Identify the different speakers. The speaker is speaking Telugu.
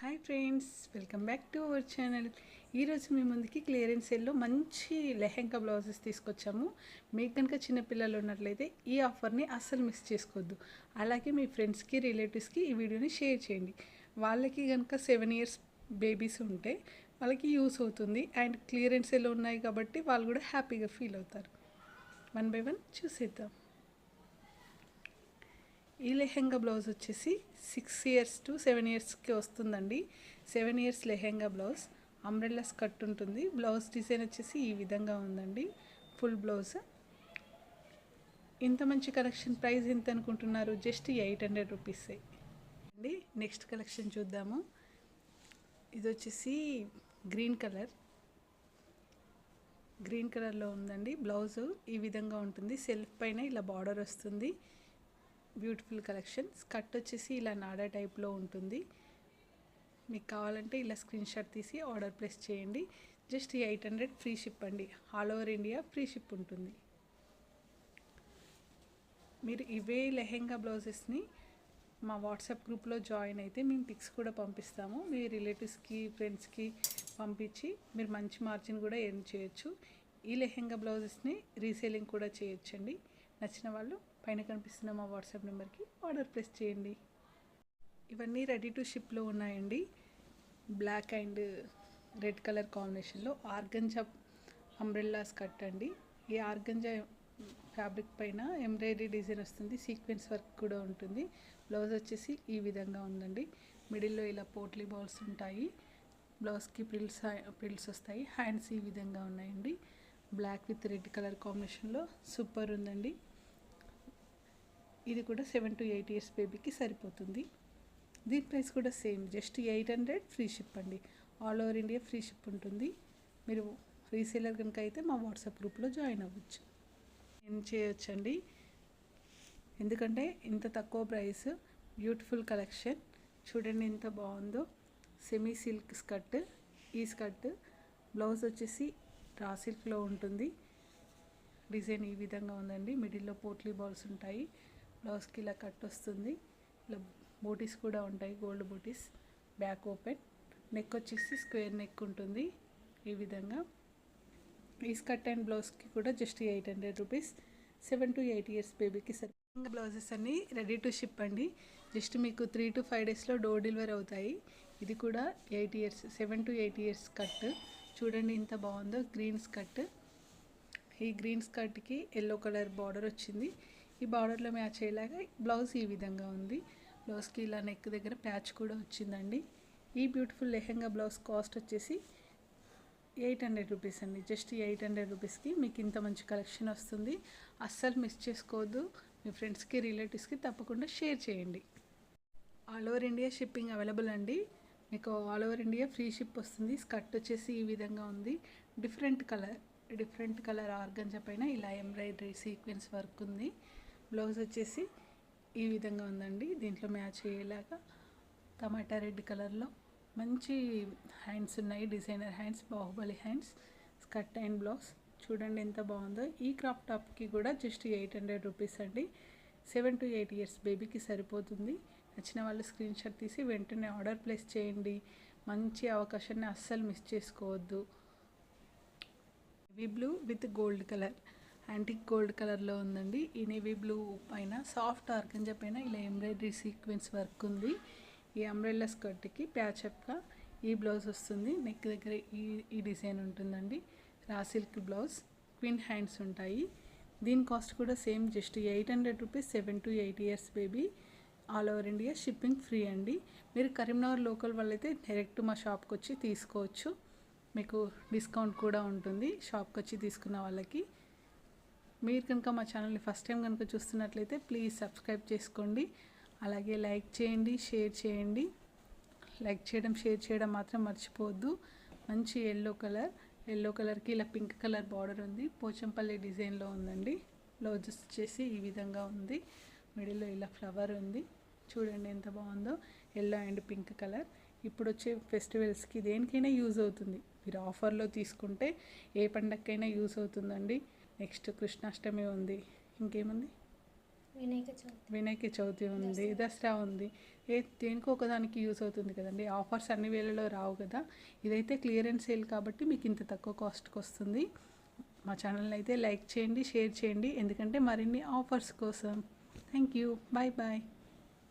Speaker 1: Hi friends welcome back to our channel ఈరోజు మీ ముందుకి క్లియరెన్స్ సేల్లో మంచి లెహెంగా బ్లౌజెస్ తీసుకొచ్చాము. మీకు కనుక చిన్నపిల్లలు ఉన్నట్లయితే ఈ ఆఫర్ని అస్సలు మిస్ చేసుకోవద్దు. అలాగే మీ ఫ్రెండ్స్కి రిలేటివ్స్కి ఈ వీడియోని షేర్ చేయండి. వాళ్ళకి కనుక సెవెన్ ఇయర్స్ బేబీస్ ఉంటే వాళ్ళకి యూస్ అవుతుంది అండ్ క్లియరెన్స్ సేల్లో ఉన్నాయి కాబట్టి వాళ్ళు కూడా హ్యాపీగా ఫీల్ అవుతారు. వన్ బై వన్ చూసేద్దాం. ఈ లెహెంగా బ్లౌజ్ వచ్చేసి సిక్స్ ఇయర్స్ టు సెవెన్ ఇయర్స్కి వస్తుందండి. Seven years lehenga blouse. Umbrella skirt ఉంటుంది. బ్లౌజ్ డిజైన్ వచ్చేసి ఈ విధంగా ఉందండి. ఫుల్ బ్లౌజ్ ఇంత మంచి కలెక్షన్ ప్రైస్ ఎంత అనుకుంటున్నారు? జస్ట్ ఎయిట్ హండ్రెడ్ రూపీస్ అండి నెక్స్ట్ కలెక్షన్ చూద్దాము. ఇది వచ్చేసి గ్రీన్ కలర్ గ్రీన్ కలర్లో ఉందండి. బ్లౌజు ఈ విధంగా ఉంటుంది. సెల్ఫ్ పైన ఇలా బార్డర్ వస్తుంది. బ్యూటిఫుల్ కలెక్షన్ స్కర్ట్ వచ్చేసి ఇలా నాడా టైప్లో ఉంటుంది. మీకు కావాలంటే ఇలా స్క్రీన్ షాట్ తీసి ఆర్డర్ ప్లేస్ చేయండి. Just eight hundred free ship అండి. All over India free ship ఉంటుంది. మీరు ఇవే లెహెంగా బ్లౌజెస్ని మా వాట్సాప్ గ్రూప్లో జాయిన్ అయితే మేము పిక్స్ కూడా పంపిస్తాము. మీ రిలేటివ్స్కి ఫ్రెండ్స్కి పంపించి మీరు మంచి మార్జిన్ కూడా ఎర్న్ చేయొచ్చు. ఈ లెహెంగా బ్లౌజెస్ని రీసేలింగ్ కూడా చేయొచ్చండి. నచ్చిన వాళ్ళు పైన కనిపిస్తున్న మా వాట్సాప్ నెంబర్కి ఆర్డర్ ప్లేస్ చేయండి. ఇవన్నీ రెడీ టు షిప్లో ఉన్నాయండి. బ్లాక్ అండ్ రెడ్ కలర్ కాంబినేషన్లో ఆర్గంజా అంబ్రెల్లాస్ కట్ అండి. ఈ ఆర్గంజా ఫ్యాబ్రిక్ పైన ఎంబ్రాయిడరీ డిజైన్ వస్తుంది. సీక్వెన్స్ వర్క్ కూడా ఉంటుంది. బ్లౌజ్ వచ్చేసి ఈ విధంగా ఉందండి. మిడిల్లో ఇలా పోట్లీ బాల్స్ ఉంటాయి. బ్లౌజ్కి ప్రిల్స్ ప్రిల్స్ వస్తాయి. హ్యాండ్స్ ఈ విధంగా ఉన్నాయండి. బ్లాక్ విత్ రెడ్ కలర్ కాంబినేషన్లో సూపర్ ఉందండి. ఇది కూడా సెవెన్ టు ఎయిట్ ఇయర్స్ బేబీకి సరిపోతుంది. దీని ప్రైస్ కూడా same just eight hundred free ship అండి. All over India free ship ఉంటుంది. మీరు రీసేలర్ కనుక అయితే మా వాట్సాప్ గ్రూప్లో జాయిన్ అవ్వచ్చు. ఏం చేయొచ్చండి? ఎందుకంటే ఇంత తక్కువ ప్రైస్ బ్యూటిఫుల్ కలెక్షన్ చూడండి ఎంత బాగుందో. సెమీ సిల్క్ స్కర్ట్ ఈ స్కర్ట్ బ్లౌజ్ వచ్చేసి రా సిల్క్లో ఉంటుంది. డిజైన్ ఈ విధంగా ఉందండి. మిడిల్లో పోట్లీ బాల్స్ ఉంటాయి. బ్లౌజ్కి ఇలా కట్ వస్తుంది. ఇలా బూటీస్ కూడా ఉంటాయి గోల్డ్ బూటీస్. Back open. నెక్ వచ్చేసి స్క్వేర్ నెక్ ఉంటుంది ఈ విధంగా. ఈ స్కర్ట్ అండ్ బ్లౌజ్కి కూడా just eight hundred rupees. Seven to eight years బేబీకి సరి బ్లౌజెస్ అన్నీ రెడీ టు షిప్ అండి. జస్ట్ మీకు త్రీ టు ఫైవ్ డేస్లో డోర్ డెలివరీ అవుతాయి. ఇది కూడా eight years seven to eight years cut. చూడండి ఎంత బాగుందో గ్రీన్ స్కర్ట్ ఈ గ్రీన్ స్కర్ట్కి ఎల్లో కలర్ బార్డర్ వచ్చింది. ఈ బార్డర్లో మ్యాచ్ అయ్యేలాగా బ్లౌజ్ ఈ విధంగా ఉంది. బ్లౌజ్కి ఇలా నెక్ దగ్గర ప్యాచ్ కూడా వచ్చిందండి. ఈ బ్యూటిఫుల్ లెహెంగా బ్లౌజ్ కాస్ట్ వచ్చేసి ఎయిట్ హండ్రెడ్ రూపీస్ అండి. జస్ట్ ఎయిట్ హండ్రెడ్ రూపీస్కి మీకు ఇంత మంచి కలెక్షన్ వస్తుంది. అస్సలు మిస్ చేసుకోవద్దు. మీ ఫ్రెండ్స్కి రిలేటివ్స్కి తప్పకుండా షేర్ చేయండి. All over India shipping available అండి. మీకు all over India free ship వస్తుంది. స్కర్ట్ వచ్చేసి ఈ విధంగా ఉంది. Different colour different colour organza పైన ఇలా ఎంబ్రాయిడరీ సీక్వెన్స్ వర్క్ ఉంది. బ్లౌజ్ వచ్చేసి ఈ విధంగా ఉందండి. దీంట్లో మ్యాచ్ అయ్యేలాగా టమాటా రెడ్ కలర్లో మంచి హ్యాండ్స్ ఉన్నాయి. Designer hands Baahubali hands skirt and blouse. చూడండి ఎంత బాగుందో. ఈ క్రాప్ టాప్కి కూడా జస్ట్ ఎయిట్ హండ్రెడ్ రూపీస్ అండి. సెవెన్ టు ఎయిట్ ఇయర్స్ బేబీకి సరిపోతుంది. నచ్చిన వాళ్ళు స్క్రీన్ షాట్ తీసి వెంటనే ఆర్డర్ ప్లేస్ చేయండి. మంచి అవకాశాన్ని అస్సలు మిస్ చేసుకోవద్దు. Navy blue with gold colour antique gold కలర్లో ఉందండి. ఈ నేవీ బ్లూ పైన సాఫ్ట్ ఆర్గంజా పైన ఇలా ఎంబ్రాయిడరీ సీక్వెన్స్ వర్క్ ఉంది. ఈ అంబ్రెల్లా స్కర్ట్కి ప్యాచప్గా ఈ బ్లౌజ్ వస్తుంది. నెక్ దగ్గర ఈ ఈ డిజైన్ ఉంటుందండి. రా సిల్క్ బ్లౌజ్ క్విన్ హ్యాండ్స్ ఉంటాయి. దీని కాస్ట్ కూడా same just eight hundred rupees seven to eight years baby all over India shipping free అండి. మీరు కరీంనగర్ లోకల్ వాళ్ళైతే డైరెక్ట్ మా షాప్కి వచ్చి తీసుకోవచ్చు. మీకు డిస్కౌంట్ కూడా ఉంటుంది. షాప్కి వచ్చి తీసుకున్న వాళ్ళకి. మీరు కనుక మా ఛానల్ని ఫస్ట్ టైం కనుక చూస్తున్నట్లయితే ప్లీజ్ సబ్స్క్రైబ్ చేసుకోండి. అలాగే లైక్ చేయండి షేర్ చేయండి. లైక్ చేయడం షేర్ చేయడం మాత్రం మర్చిపోవద్దు. మంచి ఎల్లో కలర్ ఎల్లో కలర్కి ఇలా పింక్ కలర్ బార్డర్ ఉంది. పోచంపల్లి డిజైన్లో ఉందండి. బ్లౌజ్ వచ్చేసి ఈ విధంగా ఉంది. మిడిల్లో ఇలా ఫ్లవర్ ఉంది. చూడండి ఎంత బాగుందో. ఎల్లో అండ్ పింక్ కలర్ ఇప్పుడు వచ్చే ఫెస్టివల్స్కి దేనికైనా యూజ్ అవుతుంది. మీరు ఆఫర్లో తీసుకుంటే ఏ పండగకైనా యూజ్ అవుతుందండి. నెక్స్ట్ కృష్ణాష్టమి ఉంది. ఇంకేముంది?
Speaker 2: వినాయక చవితి.
Speaker 1: వినాయక చవితి ఉంది దసరా. ఉంది. ఏ దేనికో ఒకదానికి యూస్ అవుతుంది కదండి. ఆఫర్స్ అన్ని వేళలో రావు కదా. ఇదైతే క్లియరెన్స్ సేల్ కాబట్టి మీకు ఇంత తక్కువ కాస్ట్కి వస్తుంది. మా ఛానల్ని అయితే లైక్ చేయండి షేర్ చేయండి. ఎందుకంటే మరిన్ని ఆఫర్స్ కోసం. Thank you. Bye bye